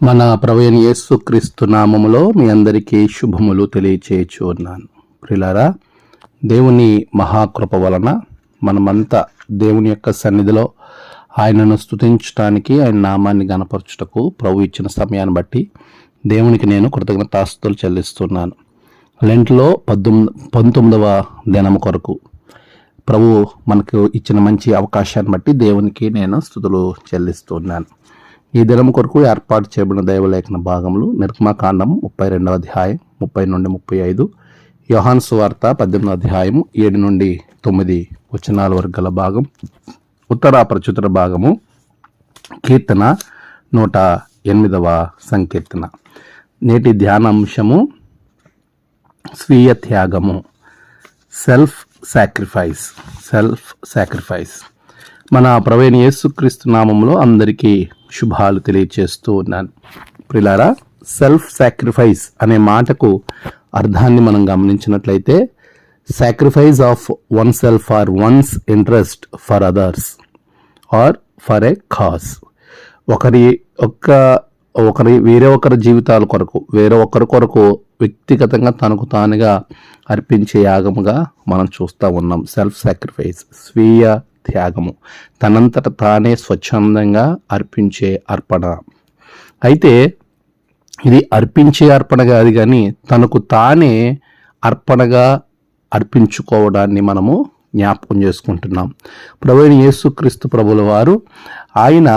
మన ప్రవీణ యేసు క్రీస్తు నామములో మీ అందరికీ శుభములు తెలియచేయచ్చు ఉన్నాను ప్రిలారా దేవుని మహాకృప వలన మనమంతా దేవుని యొక్క సన్నిధిలో ఆయనను స్థుతించడానికి ఆయన నామాన్ని గనపరచుటకు ప్రభు ఇచ్చిన సమయాన్ని బట్టి దేవునికి నేను కృతజ్ఞతాస్తులు చెల్లిస్తున్నాను. లెంట్లో పద్దెనిమిది పంతొమ్మిదవ దినము కొరకు ప్రభు మనకు ఇచ్చిన మంచి అవకాశాన్ని బట్టి దేవునికి నేను స్థుతులు చెల్లిస్తున్నాను. ఈ దినం కొరకు ఏర్పాటు చేయబడిన దైవలేఖన భాగములు నిర్మాకాండం ముప్పై రెండవ అధ్యాయం ముప్పై నుండి ముప్పై ఐదు యోహాన్ సువార్త పద్దెనిమిదవ అధ్యాయం ఏడు నుండి తొమ్మిది వచనాల వరకు గల భాగం. ఉత్తర ప్రచుతర భాగము కీర్తన నూట ఎనిమిదవ సంకీర్తన. నేటి ధ్యానాంశము స్వీయ త్యాగము సెల్ఫ్ సాక్రిఫైస్ సెల్ఫ్ సాక్రిఫైస్ మన ప్రవీణ యేసుక్రీస్తు నామంలో అందరికీ శుభాలు తెలియచేస్తూ ఉన్నాను. ప్రిలారా సెల్ఫ్ సాక్రిఫైస్ అనే మాటకు అర్థాన్ని మనం గమనించినట్లయితే sacrifice of one self or one's interest for others or for a cause. ఒకరి ఒక్క ఒకరి వేరే ఒకరి జీవితాల కొరకు వేరే ఒకరి కొరకు వ్యక్తిగతంగా తనకు తానుగా అర్పించే యాగముగా మనం చూస్తూ ఉన్నాం. సెల్ఫ్ సాక్రిఫైస్ స్వీయ త్యాగము. తనంతట తానే స్వచ్ఛందంగా అర్పించే అర్పణ. అయితే ఇది అర్పించే అర్పణ కాదు కానీ తనకు తానే అర్పణగా అర్పించుకోవడాన్ని మనము జ్ఞాపకం చేసుకుంటున్నాం. ప్రభుని యేసుక్రీస్తు ప్రభుల వారు ఆయన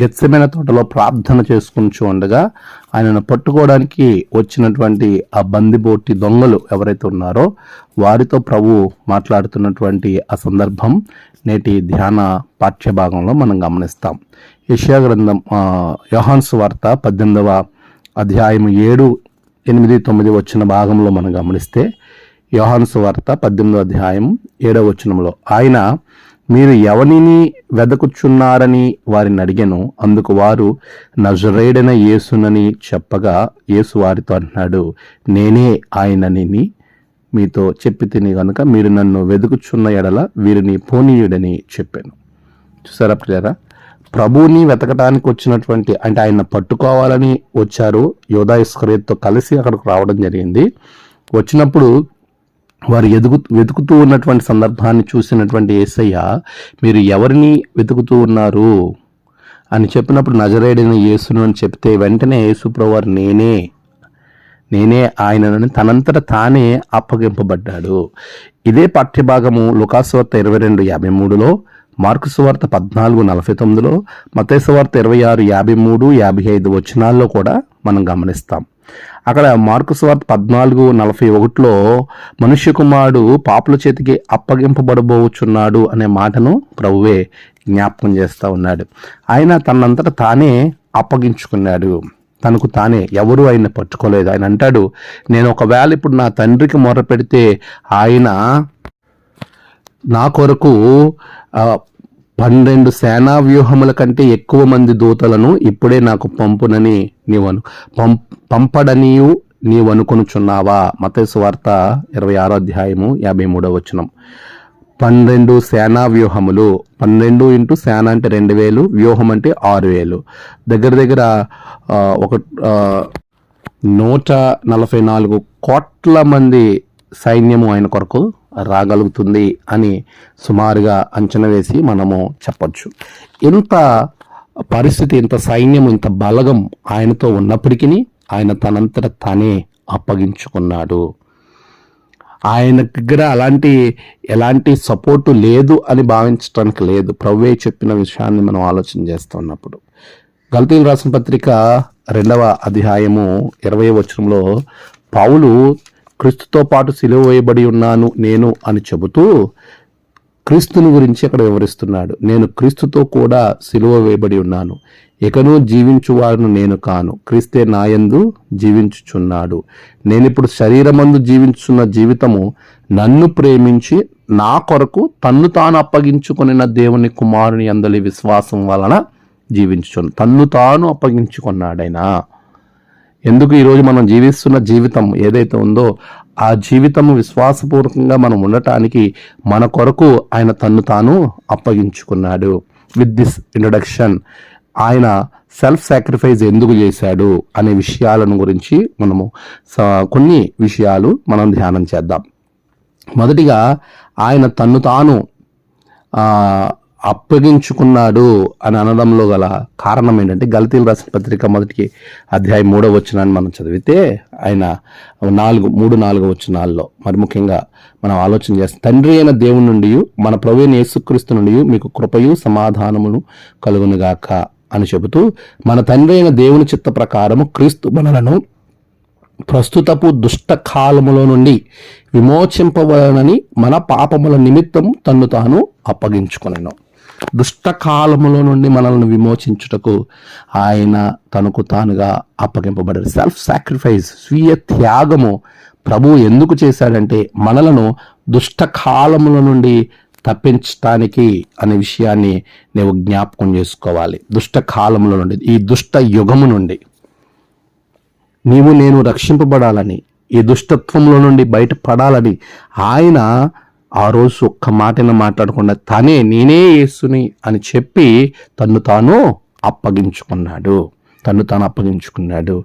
గెత్సమైన తోటలో ప్రార్థన చేసుకుంటూ ఉండగా ఆయనను పట్టుకోవడానికి వచ్చినటువంటి ఆ బందిబోటి దొంగలు ఎవరైతే ఉన్నారో వారితో ప్రభు మాట్లాడుతున్నటువంటి ఆ సందర్భం నేటి ధ్యాన పాఠ్యభాగంలో మనం గమనిస్తాం. యష్యా గ్రంథం యోహాన్స్ వార్త పద్దెనిమిదవ అధ్యాయం ఏడు ఎనిమిది తొమ్మిది వచ్చిన భాగంలో మనం గమనిస్తే యోహాన్స్ వార్త పద్దెనిమిదవ అధ్యాయం ఏడవ వచనంలో ఆయన మీరు ఎవనిని వెదకుచున్నారని వారిని అడిగాను. అందుకు వారు నజరేడన యేసునని చెప్పగా యేసు వారితో అంటున్నాడు నేనే ఆయనని మీతో చెప్పి తిని కనుక మీరు నన్ను వెతుకుచున్న ఎడల వీరిని పోనీయుడని చెప్పాను. చూసారా ప్రియరా ప్రభువుని వెతకడానికి వచ్చినటువంటి అంటే ఆయన పట్టుకోవాలని వచ్చారు. యోధా ఇస్కరేత్తో కలిసి అక్కడికి రావడం జరిగింది. వచ్చినప్పుడు వారు ఎదుగు వెతుకుతూ ఉన్నటువంటి సందర్భాన్ని చూసినటువంటి ఏసయ్య మీరు ఎవరిని వెతుకుతూ ఉన్నారు? అని చెప్పినప్పుడు నజరేడిన యేసును అని చెప్తే వెంటనే యేసుప్రవారు నేనే నేనే ఆయనని తనంతట తానే అప్పగింపబడ్డాడు. ఇదే పాఠ్యభాగము లుకాసువార్త ఇరవై రెండు యాభై మూడులో మార్కు సువార్త పద్నాలుగు నలభై తొమ్మిదిలో మతేశ్వార్త ఇరవై ఆరు యాభై మూడు యాభై ఐదు వచనాల్లో కూడా మనం గమనిస్తాం. అక్కడ మార్కు స్వార్త పద్నాలుగు నలభై ఒకటిలో మనుష్య కుమారుడు పాపుల చేతికి అప్పగింపబడబోచున్నాడు అనే మాటను ప్రభువే జ్ఞాపకం చేస్తూ ఉన్నాడు. ఆయన తనంతట తానే అప్పగించుకున్నాడు. తనకు తానే ఎవరు ఆయన పట్టుకోలేదు. ఆయన అంటాడు నేను ఒకవేళ ఇప్పుడు నా తండ్రికి మొర పెడితే ఆయన నా కొరకు పన్నెండు సేనా వ్యూహముల కంటే ఎక్కువ మంది దూతలను ఇప్పుడే నాకు పంపునని నీవను. పం పంపడనియు నీవు అనుకొనుచున్నావా మతేసు వార్త ఇరవై ఆరో అధ్యాయము యాభై మూడో వచనం. పన్నెండు సేనా వ్యూహములు. పన్నెండు ఇంటూ సేన అంటే రెండు వేలు వ్యూహం అంటే ఆరు వేలు. దగ్గర దగ్గర ఒక నూట నలభై నాలుగు కోట్ల మంది సైన్యము ఆయన కొరకు రాగలుగుతుంది అని సుమారుగా అంచనా వేసి మనము చెప్పచ్చు. ఇంత పరిస్థితి ఇంత సైన్యం ఇంత బలగం ఆయనతో ఉన్నప్పటికీ ఆయన తనంతట తానే అప్పగించుకున్నాడు. ఆయన దగ్గర అలాంటి ఎలాంటి సపోర్టు లేదు అని భావించడానికి లేదు. ప్రవ్వే చెప్పిన విషయాన్ని మనం ఆలోచన చేస్తున్నప్పుడు. గల్తీలు రాసిన పత్రిక రెండవ అధ్యాయము ఇరవై వచనంలో పావులు క్రీస్తుతో పాటు సిలువ వేయబడి ఉన్నాను నేను అని చెబుతూ క్రీస్తుని గురించి అక్కడ వివరిస్తున్నాడు. నేను క్రీస్తుతో కూడా సిలువ వేయబడి ఉన్నాను. ఇకను జీవించువాడును నేను కాను. క్రీస్తే నాయందు జీవించుచున్నాడు. నేనిప్పుడు శరీరమందు జీవించున్న జీవితము నన్ను ప్రేమించి నా కొరకు తన్ను తాను అప్పగించుకున్న దేవుని కుమారుని అందలి విశ్వాసం వలన జీవించుచున్నాడు తన్ను తాను అప్పగించుకున్నాడైనా. ఎందుకు ఈరోజు మనం జీవిస్తున్న జీవితం ఏదైతే ఉందో ఆ జీవితము విశ్వాసపూర్వకంగా మనం ఉండటానికి మన కొరకు ఆయన తన్ను తాను అప్పగించుకున్నాడు. విత్ దిస్ ఇంట్రడక్షన్ ఆయన సెల్ఫ్ సాక్రిఫైస్ ఎందుకు చేశాడు అనే విషయాలను గురించి మనము స- కొన్ని విషయాలు మనం ధ్యానం చేద్దాం. మొదటిగా ఆయన తన్ను తాను అప్పగించుకున్నాడు అని అనడంలో గల కారణం ఏంటంటే గలతీలు రాసిన పత్రిక మొదటి అధ్యాయం మూడో వచనాన్ని మనం చదివితే ఆయన నాలుగు మూడు నాలుగు వచనాల్లో మరి ముఖ్యంగా మనం ఆలోచన చేస్తాం. తండ్రి అయిన దేవుని నుండి మన ప్రవీణ యేసుక్రీస్తు నుండి మీకు కృపయు సమాధానమును కలుగునుగాక అని చెబుతూ మన తండ్రి అయిన దేవుని చిత్త ప్రకారము క్రీస్తు మనలను ప్రస్తుతపు దుష్ట కాలములో నుండి విమోచింపవలనని మన పాపముల నిమిత్తం తన్ను తాను అప్పగించుకొనెను. దుష్టకాలములో నుండి మనల్ని విమోచించుటకు ఆయన తనకు తానుగా అప్పగింపబడారు సెల్ఫ్ సాక్రిఫైస్ స్వీయ త్యాగము ప్రభు ఎందుకు చేశాడంటే మనలను దుష్టకాలముల నుండి తప్పించటానికి అనే విషయాన్ని నీవు జ్ఞాపకం చేసుకోవాలి. దుష్ట నుండి ఈ దుష్ట యుగము నుండి. నీవు నేను రక్షింపబడాలని ఈ దుష్టత్వంలో నుండి బయటపడాలని ఆయన ఆ రోజు ఒక్క మాటను మాట్లాడకుండా తనే నేనే యేసుని అని చెప్పి తను తాను అప్పగించుకున్నాడు. తను తాను అప్పగించుకున్నాడు.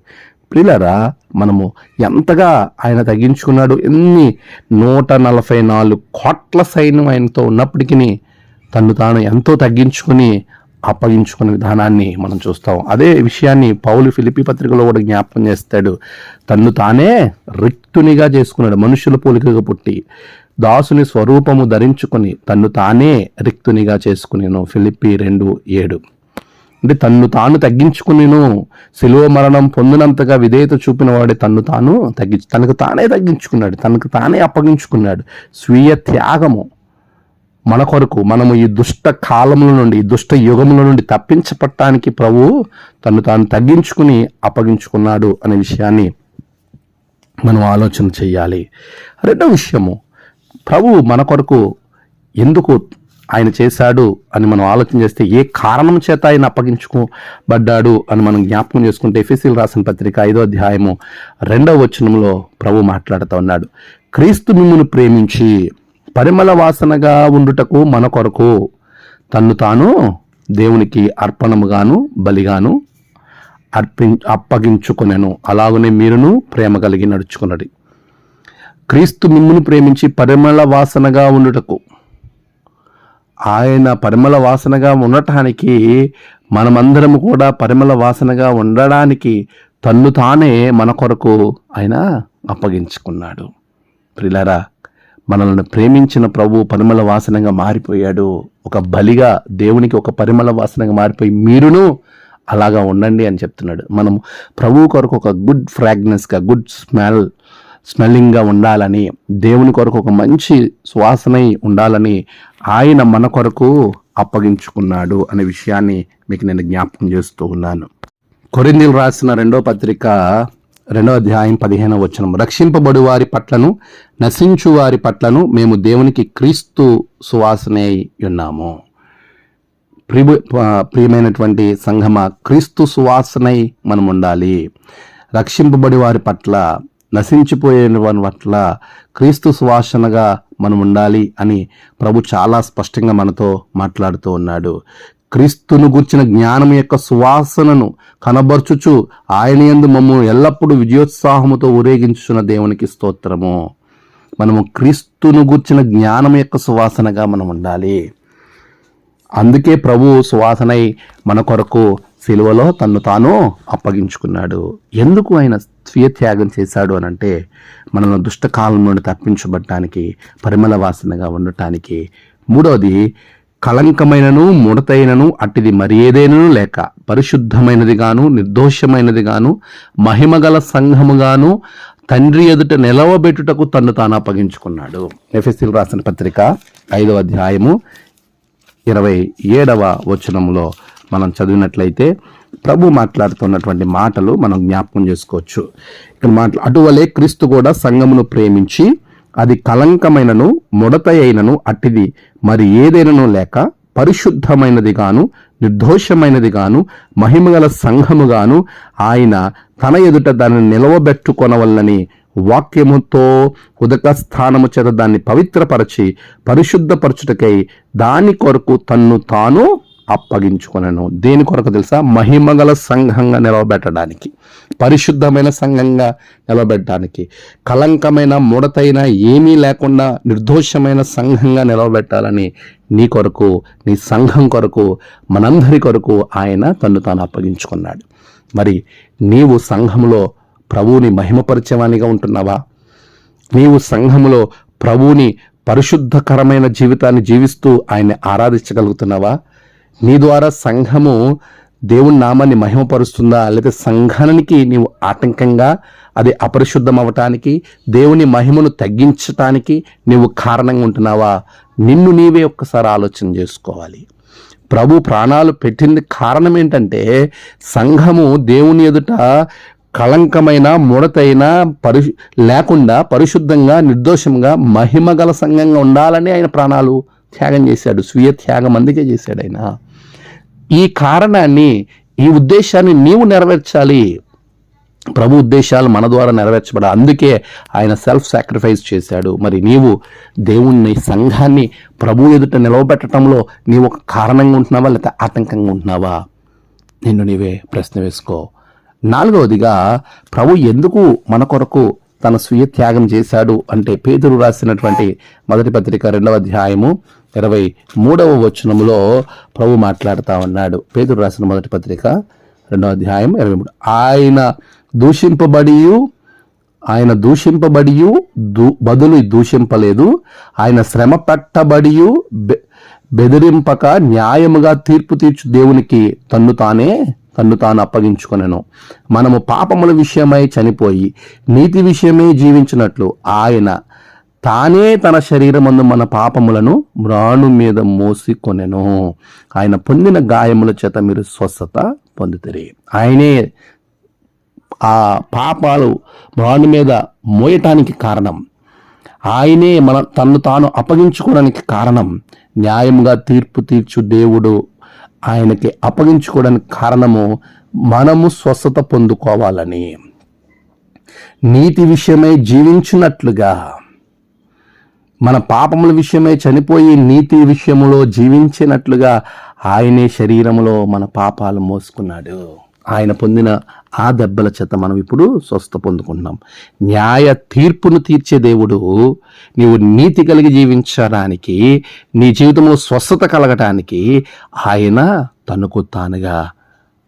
ప్రిలరా మనము ఎంతగా ఆయన తగ్గించుకున్నాడు? ఎన్ని నూట నలభై నాలుగు కోట్ల సైన్యం ఆయనతో ఉన్నప్పటికీ తను తాను ఎంతో తగ్గించుకుని అప్పగించుకునే విధానాన్ని మనం చూస్తాం. అదే విషయాన్ని పౌలు ఫిలిపి పత్రికలో కూడా జ్ఞాపకం చేస్తాడు. తన్ను తానే రిక్తునిగా చేసుకున్నాడు. మనుషుల పోలికగా పుట్టి దాసుని స్వరూపము ధరించుకొని తన్ను తానే రిక్తునిగా చేసుకునేను. ఫిలిప్పి రెండు ఏడు. అంటే తన్ను తాను తగ్గించుకునేను. శిలువ మరణం పొందినంతగా విధేయత చూపినవాడే తన్ను తాను తగ్గించు తనకు తానే తగ్గించుకున్నాడు. తనకు తానే అప్పగించుకున్నాడు. స్వీయ త్యాగము మన కొరకు మనము ఈ దుష్ట కాలముల నుండి ఈ దుష్ట యుగముల నుండి తప్పించపడటానికి ప్రభు తను తాను తగ్గించుకుని అప్పగించుకున్నాడు అనే విషయాన్ని మనం ఆలోచన చేయాలి. రెండో విషయము ప్రభు మన కొరకు ఎందుకు ఆయన చేశాడు అని మనం ఆలోచన చేస్తే ఏ కారణం చేత ఆయన అప్పగించుకోబడ్డాడు అని మనం జ్ఞాపకం చేసుకుంటే ఎఫ్ఎస్సీలు రాసిన పత్రిక ఐదో అధ్యాయము రెండవ వచనంలో ప్రభు మాట్లాడుతూ ఉన్నాడు. క్రీస్తు మిమ్మును ప్రేమించి పరిమళ వాసనగా ఉండుటకు మన కొరకు తన్ను తాను దేవునికి అర్పణముగాను బలిగాను అర్పి అప్పగించుకొనెను. అలాగనే మీరును ప్రేమ కలిగి నడుచుకున్నది క్రీస్తు మిమ్మును ప్రేమించి పరిమళ వాసనగా ఉండుటకు. ఆయన పరిమళ వాసనగా ఉండటానికి మనమందరము కూడా పరిమళ వాసనగా ఉండడానికి తన్ను తానే మన కొరకు ఆయన అప్పగించుకున్నాడు. ప్రిలరా మనల్ని ప్రేమించిన ప్రభు పరిమళ వాసనగా మారిపోయాడు. ఒక బలిగా దేవునికి ఒక పరిమళ వాసనగా మారిపోయి మీరును అలాగా ఉండండి అని చెప్తున్నాడు. మనం ప్రభు కొరకు ఒక గుడ్ ఫ్రాగ్నెన్స్గా గుడ్ స్మెల్ స్మెల్లింగ్గా ఉండాలని దేవుని కొరకు ఒక మంచి సువాసనై ఉండాలని ఆయన మన కొరకు అప్పగించుకున్నాడు అనే విషయాన్ని మీకు నేను జ్ఞాపకం చేస్తూ ఉన్నాను. కొరిందీలు రాసిన రెండో పత్రిక రెండో అధ్యాయం పదిహేనవ వచనం. రక్షింపబడు వారి పట్లను నశించు వారి పట్లను మేము దేవునికి క్రీస్తు సువాసనే ఉన్నాము. ప్రియ ప్రియమైనటువంటి సంఘమ క్రీస్తు సువాసనై మనం ఉండాలి రక్షింపబడి వారి పట్ల నశించిపోయిన వారి పట్ల క్రీస్తు సువాసనగా మనం ఉండాలి అని ప్రభు చాలా స్పష్టంగా మనతో మాట్లాడుతూ ఉన్నాడు. క్రీస్తును గూర్చిన జ్ఞానం యొక్క సువాసనను కనబర్చుచు ఆయన యందు మమ్మల్ని ఎల్లప్పుడూ విజయోత్సాహముతో ఊరేగించుచున్న దేవునికి స్తోత్రము. మనము క్రీస్తును గూర్చిన జ్ఞానం యొక్క సువాసనగా మనం ఉండాలి అందుకే ప్రభు సువాసనై మన కొరకు సిలువలో తన్ను తాను అప్పగించుకున్నాడు. ఎందుకు ఆయన స్వీయ త్యాగం చేశాడు అని అంటే మనల్ని దుష్టకాలం నుండి తప్పించబడటానికి పరిమళ వాసనగా ఉండటానికి. మూడవది కళంకమైనను ముడతైనను అట్టిది మరి ఏదైనను లేక పరిశుద్ధమైనదిగాను నిర్దోషమైనదిగాను నిర్దోషమైనది గాను మహిమగల సంఘముగాను తండ్రి ఎదుట నిలవబెట్టుటకు తన్ను తాను అప్పగించుకున్నాడు. ఎఫ్ఎస్సీలు రాసిన పత్రిక ఐదవ అధ్యాయము ఇరవై ఏడవ వచనంలో మనం చదివినట్లయితే ప్రభు మాట్లాడుతున్నటువంటి మాటలు మనం జ్ఞాపకం చేసుకోవచ్చు. ఇక్కడ మాట్లా అటువలే క్రీస్తు కూడా సంఘమును ప్రేమించి అది కలంకమైనను ముడత అయినను అట్టిది మరి ఏదైనను లేక పరిశుద్ధమైనది గాను నిర్దోషమైనది గాను మహిమగల సంఘముగాను ఆయన తన ఎదుట దానిని నిలవబెట్టుకొనవల్లని వాక్యముతో ఉదక స్థానము చేత దాన్ని పవిత్రపరచి పరిశుద్ధపరచుటకై దాని కొరకు తన్ను తాను అప్పగించుకొనను. దేని కొరకు తెలుసా? మహిమగల సంఘంగా నిలవబెట్టడానికి పరిశుద్ధమైన సంఘంగా నిలబెట్టడానికి కలంకమైన ముడతైన ఏమీ లేకుండా నిర్దోషమైన సంఘంగా నిలవబెట్టాలని నీ కొరకు నీ సంఘం కొరకు మనందరి కొరకు ఆయన తను తాను అప్పగించుకున్నాడు. మరి నీవు సంఘములో ప్రభువుని మహిమపరిచేవానిగా ఉంటున్నావా? నీవు సంఘంలో ప్రభువుని పరిశుద్ధకరమైన జీవితాన్ని జీవిస్తూ ఆయన్ని ఆరాధించగలుగుతున్నావా? నీ ద్వారా సంఘము దేవుని నామాన్ని మహిమపరుస్తుందా? లేదా సంఘానికి నీవు ఆటంకంగా అది అపరిశుద్ధం అవటానికి దేవుని మహిమను తగ్గించటానికి నీవు కారణంగా ఉంటున్నావా? నిన్ను నీవే ఒక్కసారి ఆలోచన చేసుకోవాలి. ప్రభు ప్రాణాలు పెట్టింది కారణం ఏంటంటే సంఘము దేవుని ఎదుట కళంకమైన ముడతైన పరి లేకుండా పరిశుద్ధంగా నిర్దోషంగా మహిమగల సంఘంగా ఉండాలని ఆయన ప్రాణాలు త్యాగం చేశాడు. స్వీయ త్యాగం అందుకే చేశాడు ఆయన. ఈ కారణాన్ని ఈ ఉద్దేశాన్ని నీవు నెరవేర్చాలి. ప్రభు ఉద్దేశాలు మన ద్వారా నెరవేర్చబడ అందుకే ఆయన సెల్ఫ్ సాక్రిఫైస్ చేశాడు. మరి నీవు దేవుణ్ణి సంఘాన్ని ప్రభు ఎదుట నిలవబెట్టడంలో నీవు ఒక కారణంగా ఉంటున్నావా లేకపోతే ఆటంకంగా ఉంటున్నావా? నిన్ను నీవే ప్రశ్న వేసుకో. నాలుగవదిగా ప్రభు ఎందుకు మన కొరకు తన స్వీయ త్యాగం చేశాడు అంటే పేదరు రాసినటువంటి మొదటి పత్రిక రెండవ అధ్యాయము ఇరవై మూడవ వచనములో ప్రభు మాట్లాడుతూ ఉన్నాడు. పేదరు రాసిన మొదటి పత్రిక రెండవ అధ్యాయం ఇరవై మూడు. ఆయన దూషింపబడి ఆయన దూషింపబడియు దూ బదులు దూషింపలేదు. ఆయన శ్రమ పట్టబడియు బె- బెదిరింపక న్యాయముగా తీర్పు తీర్చు దేవునికి తన్ను తానే తన్ను తాను అప్పగించుకొనెను. మనము పాపముల విషయమై చనిపోయి నీతి విషయమై జీవించినట్లు ఆయన తానే తన శరీరమందు మన పాపములను మ్రాణు మీద మోసికొనెను ఆయన పొందిన గాయముల చేత మీరు స్వస్థత పొందుతారు. ఆయనే ఆ పాపాలు మ్రాణు మీద మోయటానికి కారణం. ఆయనే మన తన్ను తాను అప్పగించుకోవడానికి కారణం. న్యాయంగా తీర్పు తీర్చు దేవుడు ఆయనకి అప్పగించుకోవడానికి కారణము మనము స్వస్థత పొందుకోవాలని. నీతి విషయమై జీవించినట్లుగా మన పాపముల విషయమే చనిపోయి నీతి విషయములో జీవించినట్లుగా ఆయనే శరీరములో మన పాపాలు మోసుకున్నాడు. ఆయన పొందిన ఆ దెబ్బల చేత మనం ఇప్పుడు స్వస్థ పొందుకుంటున్నాం. న్యాయ తీర్పును తీర్చే దేవుడు నీవు నీతి కలిగి జీవించడానికి నీ జీవితంలో స్వస్థత కలగటానికి ఆయన తనకు తానుగా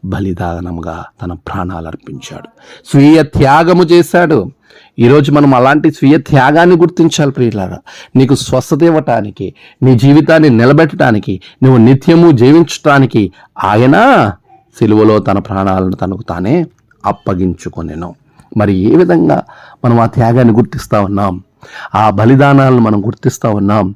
బలిదానంగా తన ప్రాణాలు అర్పించాడు. స్వీయ త్యాగము చేశాడు. ఈరోజు మనం అలాంటి స్వీయ త్యాగాన్ని గుర్తించాలి ప్రియులారా. నీకు స్వస్థత ఇవ్వటానికి నీ జీవితాన్ని నిలబెట్టడానికి నువ్వు నిత్యము జీవించటానికి ఆయన సిలువలో తన ప్రాణాలను తనకు తానే అప్పగించుకొనేను. మరి ఏ విధంగా మనం ఆ త్యాగాన్ని గుర్తిస్తూ ఉన్నాం? ఆ బలిదానాలను మనం గుర్తిస్తూ ఉన్నాం?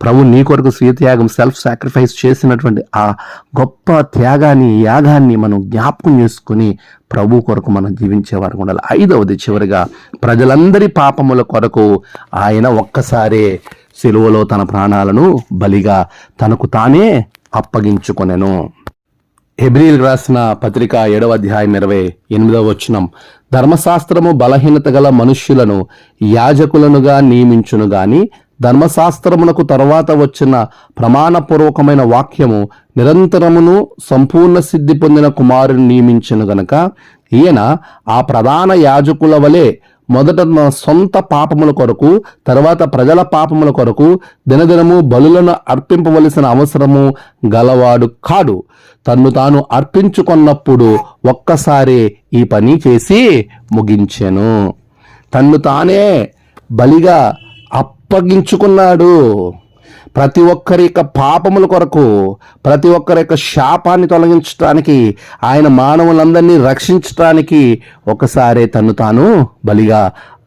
ప్రభు నీ కొరకు స్వీయ త్యాగం సెల్ఫ్ సాక్రిఫైస్ చేసినటువంటి ఆ గొప్ప త్యాగాన్ని యాగాన్ని మనం జ్ఞాపకం చేసుకుని ప్రభు కొరకు మనం జీవించేవారు ఉండాలి. ఐదవది చివరిగా ప్రజలందరి పాపముల కొరకు ఆయన ఒక్కసారే సెలువలో తన ప్రాణాలను బలిగా తనకు తానే అప్పగించుకొనెను. హెబ్రిల్ రాసిన పత్రిక ఏడవ అధ్యాయం ఇరవై ఎనిమిదవ వచనం. ధర్మశాస్త్రము బలహీనత గల మనుష్యులను యాజకులనుగా నియమించును గాని ధర్మశాస్త్రమునకు తర్వాత వచ్చిన ప్రమాణపూర్వకమైన వాక్యము నిరంతరమును సంపూర్ణ సిద్ధి పొందిన కుమారుని నియమించిన గనక ఈయన ఆ ప్రధాన యాజకుల వలె మొదట తన సొంత పాపముల కొరకు తర్వాత ప్రజల పాపముల కొరకు దినదినము బలులను అర్పింపవలసిన అవసరము గలవాడు కాడు. తన్ను తాను అర్పించుకున్నప్పుడు ఒక్కసారి ఈ పని చేసి ముగించెను. తన్ను తానే బలిగా అప్పగించుకున్నాడు. ప్రతి ఒక్కరి యొక్క పాపముల కొరకు ప్రతి ఒక్కరి యొక్క శాపాన్ని తొలగించడానికి ఆయన మానవులందరినీ రక్షించడానికి ఒకసారి తను తాను బలిగా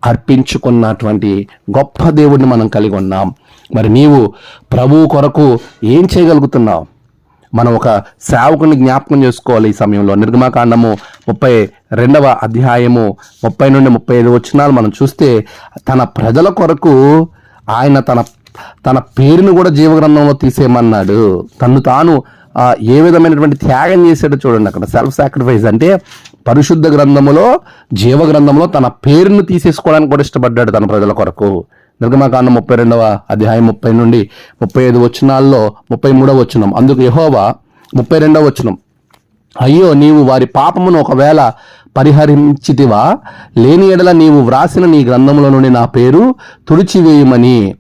అర్పించుకున్నటువంటి గొప్ప దేవుడిని మనం కలిగి ఉన్నాం. మరి నీవు ప్రభువు కొరకు ఏం చేయగలుగుతున్నావు? మనం ఒక సేవకుని జ్ఞాపకం చేసుకోవాలి ఈ సమయంలో. నిర్గమాకాండము ముప్పై రెండవ అధ్యాయము ముప్పై నుండి ముప్పై ఐదు వచ్చినాలు మనం చూస్తే తన ప్రజల కొరకు ఆయన తన తన పేరును కూడా జీవగ్రంథంలో తీసేయమన్నాడు. తను తాను ఏ విధమైనటువంటి త్యాగం చేశాడో చూడండి అక్కడ. సెల్ఫ్ సాక్రిఫైస్ అంటే పరిశుద్ధ గ్రంథములో జీవ గ్రంథంలో తన పేరును తీసేసుకోవడానికి కూడా ఇష్టపడ్డాడు తన ప్రజల కొరకు. నిర్గమకాండం ముప్పై రెండవ అధ్యాయం ముప్పై నుండి ముప్పై ఐదు వచనాల్లో ముప్పై మూడవ వచనం. అందుకు యహోవా ముప్పై రెండవ వచనం. అయ్యో నీవు వారి పాపమును ఒకవేళ పరిహరించితివా? లేని ఎడల నీవు వ్రాసిన నీ గ్రంథంలో నుండి నా పేరు తుడిచివేయమని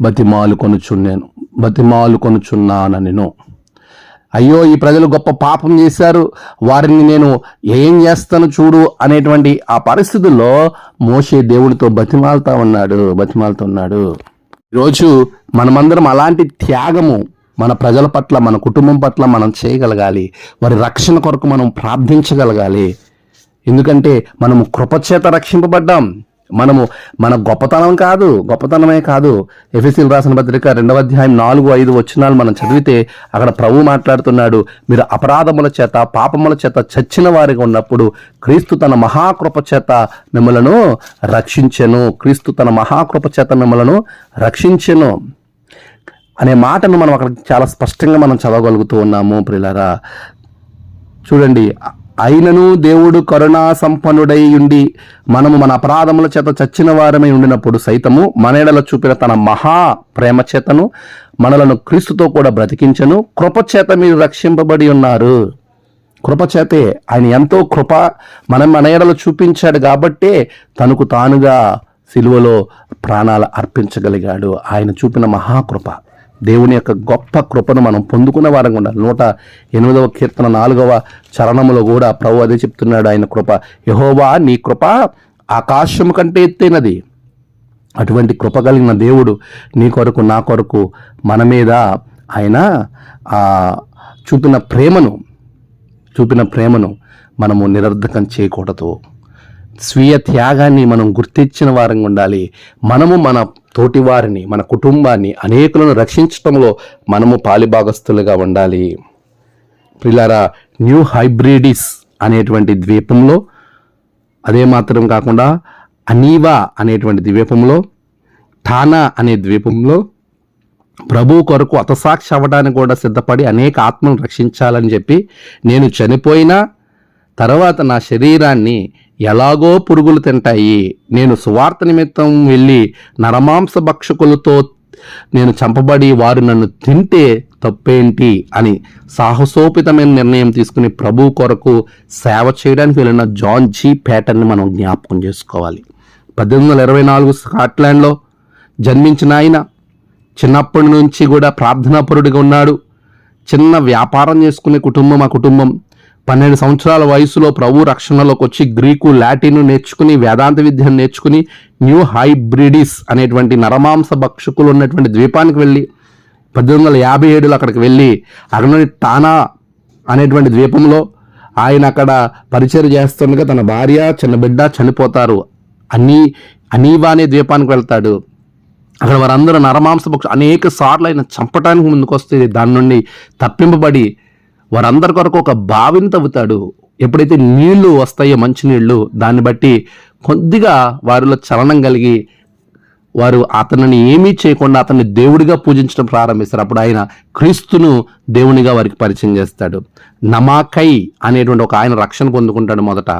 బతిమాలు కొనుచున్నాను బతిమాలు కొనుచున్నానను అయ్యో ఈ ప్రజలు గొప్ప పాపం చేశారు. వారిని నేను ఏం చేస్తాను చూడు అనేటువంటి ఆ పరిస్థితుల్లో మోషే దేవుడితో బతిమాలుతా ఉన్నాడు బతిమాలుతున్నాడు. ఈరోజు మనమందరం అలాంటి త్యాగము మన ప్రజల పట్ల మన కుటుంబం పట్ల మనం చేయగలగాలి. వారి రక్షణ కొరకు మనం ప్రార్థించగలగాలి. ఎందుకంటే మనము కృపచేత రక్షింపబడ్డాం. మనము మన గొప్పతనం కాదు గొప్పతనమే కాదు. ఎఫ్ఎస్సీలు రాసిన పత్రిక రెండవ అధ్యాయం నాలుగు ఐదు వచ్చినాలు మనం చదివితే అక్కడ ప్రభు మాట్లాడుతున్నాడు. మీరు అపరాధముల చేత పాపముల చేత చచ్చిన వారిగా ఉన్నప్పుడు క్రీస్తు తన మహాకృప చేత మిమ్మలను రక్షించెను. క్రీస్తు తన మహాకృప చేత మిమ్మలను రక్షించెను. అనే మాటను మనం అక్కడ చాలా స్పష్టంగా మనం చదవగలుగుతూ ఉన్నాము ప్రిలారా చూడండి అయినను దేవుడు కరుణా సంపన్నుడై ఉండి మనము మన అపరాధముల చేత చచ్చిన వారమై ఉండినప్పుడు సైతము మనెడల చూపిన తన మహా ప్రేమ చేతను మనలను క్రీస్తుతో కూడా బ్రతికించను కృపచేత మీరు రక్షింపబడి ఉన్నారు. కృపచేతే ఆయన ఎంతో కృప మనం మన ఎడలు చూపించాడు కాబట్టే తనకు తానుగా సిలువలో ప్రాణాలు అర్పించగలిగాడు. ఆయన చూపిన మహాకృప దేవుని యొక్క గొప్ప కృపను మనం పొందుకున్న వారంగా ఉండాలి. నూట ఎనిమిదవ కీర్తన నాలుగవ చరణములో కూడా ప్రభు అదే చెప్తున్నాడు ఆయన కృప. యహోవా నీ కృప ఆకాశం కంటే ఎత్తైనది. అటువంటి కృప కలిగిన దేవుడు నీ కొరకు నా కొరకు మన మీద ఆయన చూపిన ప్రేమను చూపిన ప్రేమను మనము నిరర్ధకం చేయకూడదు. స్వీయ త్యాగాన్ని మనం గుర్తించిన వారంగా ఉండాలి. మనము మన తోటి వారిని మన కుటుంబాన్ని అనేకులను రక్షించటంలో మనము పాలిభాగస్తులుగా ఉండాలి. ప్రిలారా న్యూ హైబ్రిడిస్ అనేటువంటి ద్వీపంలో అదే మాత్రం కాకుండా అనీవా అనేటువంటి ద్వీపంలో ఠానా అనే ద్వీపంలో ప్రభు కొరకు అతసాక్షి అవ్వడానికి కూడా సిద్ధపడి అనేక ఆత్మను రక్షించాలని చెప్పి నేను చనిపోయినా తర్వాత నా శరీరాన్ని ఎలాగో పురుగులు తింటాయి. నేను సువార్త నిమిత్తం వెళ్ళి నరమాంస భక్షకులతో నేను చంపబడి వారు నన్ను తింటే తప్పేంటి అని సాహసోపితమైన నిర్ణయం తీసుకుని ప్రభు కొరకు సేవ చేయడానికి వెళ్ళిన జాన్ జీ ప్యాటర్ని మనం జ్ఞాపకం చేసుకోవాలి. పద్దెనిమిది వందల ఇరవై నాలుగు స్కాట్లాండ్లో జన్మించిన ఆయన చిన్నప్పటి నుంచి కూడా ప్రార్థనాపరుడిగా ఉన్నాడు. చిన్న వ్యాపారం చేసుకునే కుటుంబం ఆ కుటుంబం. పన్నెండు సంవత్సరాల వయసులో ప్రభు రక్షణలోకి వచ్చి గ్రీకు లాటిన్ నేర్చుకుని వేదాంత విద్యను నేర్చుకుని న్యూ హైబ్రిడిస్ అనేటువంటి నరమాంస భక్షకులు ఉన్నటువంటి ద్వీపానికి వెళ్ళి పద్దెనిమిది వందల యాభై ఏడులో అక్కడికి వెళ్ళి అక్కడ టానా అనేటువంటి ద్వీపంలో ఆయన అక్కడ పరిచయం చేస్తుండగా తన భార్య చిన్న బిడ్డ చనిపోతారు. అనీ అనీవా అనే ద్వీపానికి వెళ్తాడు. అక్కడ వారందరూ నరమాంస భక్ష అనేక సార్లు ఆయన చంపటానికి ముందుకు వస్తే దాని నుండి తప్పింపబడి వారందరి కొరకు ఒక బావిని తవ్వుతాడు. ఎప్పుడైతే నీళ్ళు వస్తాయో మంచినీళ్ళు దాన్ని బట్టి కొద్దిగా వారిలో చలనం కలిగి వారు అతనిని ఏమీ చేయకుండా అతన్ని దేవుడిగా పూజించడం ప్రారంభిస్తారు. అప్పుడు ఆయన క్రీస్తును దేవునిగా వారికి పరిచయం చేస్తాడు. నమాకై అనేటువంటి ఒక ఆయన రక్షణ పొందుకుంటాడు మొదట.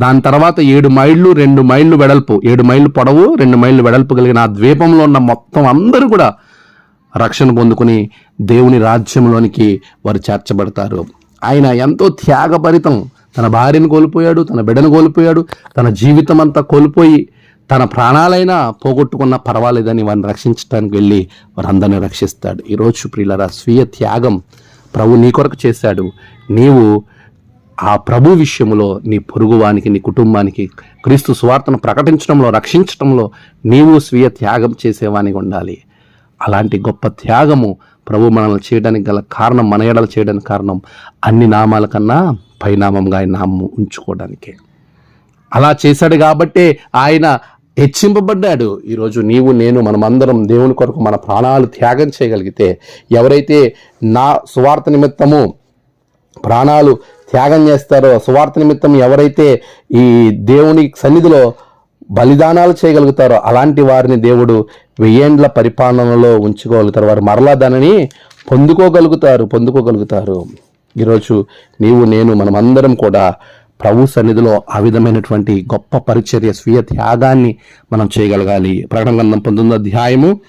దాని తర్వాత ఏడు మైళ్ళు రెండు మైళ్ళు వెడల్పు. ఏడు మైళ్ళు పొడవు రెండు మైళ్ళు వెడల్పు కలిగిన ఆ ద్వీపంలో ఉన్న మొత్తం అందరూ కూడా రక్షణ పొందుకుని దేవుని రాజ్యంలోనికి వారు చేర్చబడతారు. ఆయన ఎంతో త్యాగభరితం. తన భార్యను కోల్పోయాడు తన బిడ్డను కోల్పోయాడు తన జీవితం అంతా కోల్పోయి తన ప్రాణాలైనా పోగొట్టుకున్నా పర్వాలేదని వారిని రక్షించడానికి వెళ్ళి వారందరిని రక్షిస్తాడు. ఈరోజు ప్రియులరా స్వీయ త్యాగం ప్రభు నీ కొరకు చేశాడు. నీవు ఆ ప్రభు విషయంలో నీ పొరుగువానికి నీ కుటుంబానికి క్రీస్తు సువార్తను ప్రకటించడంలో రక్షించడంలో నీవు స్వీయ త్యాగం చేసేవానికి ఉండాలి. అలాంటి గొప్ప త్యాగము ప్రభు మనల్ని చేయడానికి గల కారణం మన ఎడలు చేయడానికి కారణం అన్ని నామాల కన్నా పైనామంగా ఆయన నామం ఉంచుకోవడానికే. అలా చేశాడు కాబట్టే ఆయన హెచ్చింపబడ్డాడు. ఈరోజు నీవు నేను మనమందరం దేవుని కొరకు మన ప్రాణాలు త్యాగం చేయగలిగితే ఎవరైతే నా సువార్త నిమిత్తము ప్రాణాలు త్యాగం చేస్తారో సువార్త నిమిత్తం ఎవరైతే ఈ దేవుని సన్నిధిలో బలిదానాలు చేయగలుగుతారో అలాంటి వారిని దేవుడు వెయ్యేండ్ల పరిపాలనలో ఉంచుకోగలుగుతారు. వారు మరలా దానిని పొందుకోగలుగుతారు పొందుకోగలుగుతారు. ఈరోజు నీవు నేను మనమందరం కూడా ప్రభు సన్నిధిలో ఆ విధమైనటువంటి గొప్ప పరిచర్య స్వీయ త్యాగాన్ని మనం చేయగలగాలి. ప్రకటన గ్రంథం పంతొమ్మిదో అధ్యాయము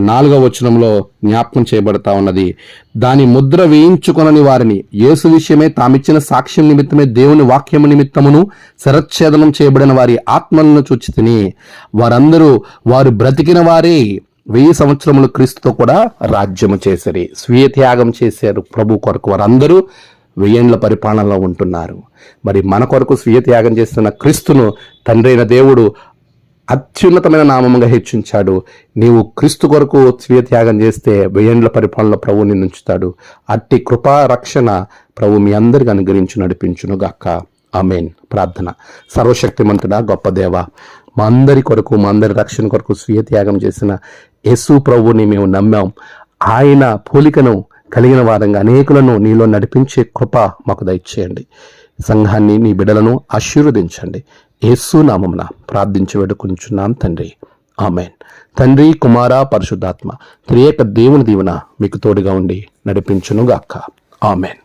నాలుగవ వచనంలో జ్ఞాపకం చేయబడతా ఉన్నది. దాని ముద్ర వేయించుకొనని వారిని యేసు విషయమే తామిచ్చిన సాక్ష్యం నిమిత్తమే దేవుని వాక్యము నిమిత్తమును శరచ్ఛేదనం చేయబడిన వారి ఆత్మలను చూచి తిని వారందరూ వారు బ్రతికిన వారే వెయ్యి సంవత్సరములు క్రీస్తుతో కూడా రాజ్యము చేసరి. స్వీయ త్యాగం చేశారు ప్రభు కొరకు వారందరూ వెయ్యేండ్ల పరిపాలనలో ఉంటున్నారు. మరి మన కొరకు స్వీయ త్యాగం చేస్తున్న క్రీస్తును తండ్రైన దేవుడు అత్యున్నతమైన నామముగా హెచ్చించాడు. నీవు క్రీస్తు కొరకు స్వీయ త్యాగం చేస్తే వెయ్యేండ్ల పరిపాలన ప్రభు నిన్నుంచుతాడు అట్టి కృపా రక్షణ ప్రభు మీ అందరికి అనుగ్రహించి నడిపించును గాక ఆమెన్. ప్రార్థన. సర్వశక్తిమంతుడా గొప్ప దేవ మా అందరి కొరకు మా అందరి రక్షణ కొరకు స్వీయ త్యాగం చేసిన యేసు ప్రభువుని మేము నమ్మాం. ఆయన పోలికను కలిగిన వారంగా అనేకులను నీలో నడిపించే కృప మాకు దయచేయండి. సంఘాన్ని నీ బిడలను ఆశీర్వదించండి. యేసు నామమున ప్రార్థించి వేడుకుంటున్నాను తండ్రి. ఆమెన్. తండ్రి కుమార పరిశుద్ధాత్మ త్రియేక దేవుని దీవెన మీకు తోడుగా ఉండి నడిపించునుగాక. ఆమెన్.